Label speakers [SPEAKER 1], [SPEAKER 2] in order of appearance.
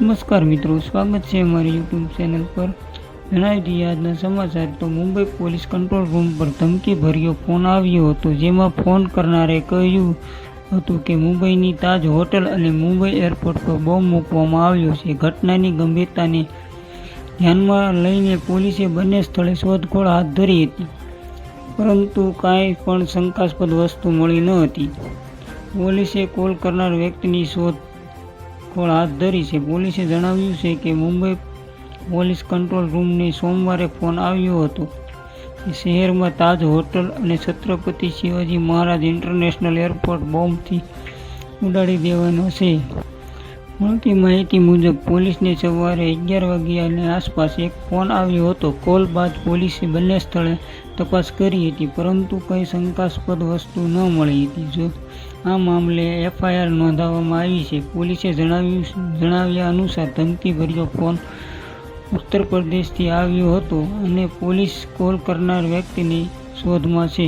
[SPEAKER 1] નમસ્કાર મિત્રો, સ્વાગત છે અમારી યુટ્યુબ ચેનલ પર. જણાવી દઈએ આજના સમાચાર તો મુંબઈ પોલીસ કંટ્રોલ રૂમ પર ધમકીભર્યો ફોન આવ્યો હતો, જેમાં ફોન કરનારે કહ્યું હતું કે મુંબઈની તાજ હોટલ અને મુંબઈ એરપોર્ટ પર બોમ્બ મૂકવામાં આવ્યો છે. ઘટનાની ગંભીરતાને ધ્યાનમાં લઈને પોલીસે બંને સ્થળે શોધખોળ હાથ ધરી હતી, પરંતુ કાંઈ પણ શંકાસ્પદ વસ્તુ મળી ન હતી. પોલીસે કોલ કરનાર વ્યક્તિની શોધખોળ હાથ ધરી છે? પોલીસે જણાવ્યું છે કે મુંબઈ પોલીસ કંટ્રોલ રૂમને સોમવારે ફોન આવ્યો હતો શહેરમાં તાજ હોટલ અને છત્રપતિ શિવાજી મહારાજ ઇન્ટરનેશનલ એરપોર્ટ બોમ્બથી ઉડાડી દેવાનો છે. મળતી માહિતી મુજબ, પોલીસને સવારે અગિયાર વાગ્યાની આસપાસ એક ફોન આવ્યો હતો. કોલ બાદ પોલીસે બંને સ્થળે તપાસ કરી હતી, પરંતુ કંઈ શંકાસ્પદ વસ્તુ ન મળી હતી. જો આ મામલે એફઆઈઆર નોંધાવવામાં આવી છે. પોલીસે જણાવ્યું જણાવ્યા અનુસાર ધમકીભર્યો ફોન ઉત્તર પ્રદેશથી આવ્યો હતો અને પોલીસ કોલ કરનાર વ્યક્તિની શોધમાં છે.